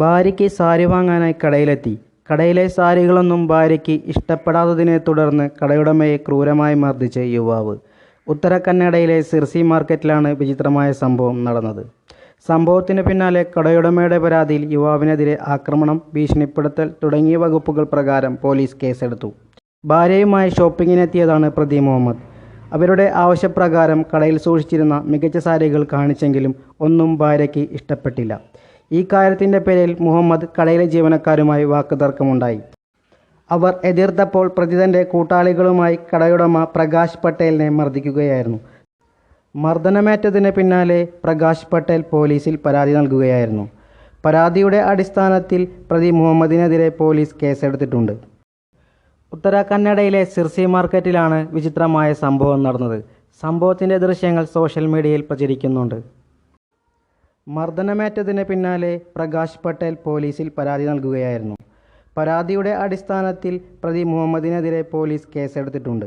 ഭാര്യയ്ക്ക് സാരി വാങ്ങാനായി കടയിലെത്തി. കടയിലെ സാരികളൊന്നും ഭാര്യയ്ക്ക് ഇഷ്ടപ്പെടാത്തതിനെ തുടർന്ന് കടയുടമയെ ക്രൂരമായി മർദ്ദിച്ച യുവാവ്. ഉത്തര കന്നഡയിലെ സിർസി മാർക്കറ്റിലാണ് വിചിത്രമായ സംഭവം നടന്നത്. സംഭവത്തിന് പിന്നാലെ കടയുടമയുടെ പരാതിയിൽ യുവാവിനെതിരെ ആക്രമണം ഭീഷണിപ്പെടുത്തൽ തുടങ്ങിയ വകുപ്പുകൾ പ്രകാരം പോലീസ് കേസെടുത്തു. ഭാര്യയുമായി ഷോപ്പിങ്ങിനെത്തിയതാണ് പ്രതി മുഹമ്മദ്. അവരുടെ ആവശ്യപ്രകാരം കടയിൽ സൂക്ഷിച്ചിരുന്ന മികച്ച സാരികൾ കാണിച്ചെങ്കിലും ഒന്നും ഭാര്യയ്ക്ക് ഇഷ്ടപ്പെട്ടില്ല. ഈ കാര്യത്തിന്റെ പേരിൽ മുഹമ്മദ് കടയിലെ ജീവനക്കാരുമായി വാക്കുതർക്കമുണ്ടായി. അവർ എതിർത്തപ്പോൾ പ്രതി തന്റെ കൂട്ടാളികളുമായി കടയുടമ പ്രകാശ് പട്ടേലിനെ മർദ്ദിക്കുകയായിരുന്നു. മർദ്ദനമേറ്റതിന് പിന്നാലെ പ്രകാശ് പട്ടേൽ പോലീസിൽ പരാതി നൽകുകയായിരുന്നു. പരാതിയുടെ അടിസ്ഥാനത്തിൽ പ്രതി മുഹമ്മദിനെതിരെ പോലീസ് കേസെടുത്തിട്ടുണ്ട്. ഉത്തര കന്നഡയിലെ സിർസി മാർക്കറ്റിലാണ് വിചിത്രമായ സംഭവം നടന്നത്. സംഭവത്തിന്റെ ദൃശ്യങ്ങൾ സോഷ്യൽ മീഡിയയിൽ പ്രചരിക്കുന്നുണ്ട്. മർദ്ദനമേറ്റതിന് പിന്നാലെ പ്രകാശ് പട്ടേൽ പോലീസിൽ പരാതി നൽകുകയായിരുന്നു. പരാതിയുടെ അടിസ്ഥാനത്തിൽ പ്രതി മുഹമ്മദിനെതിരെ പോലീസ് കേസെടുത്തിട്ടുണ്ട്.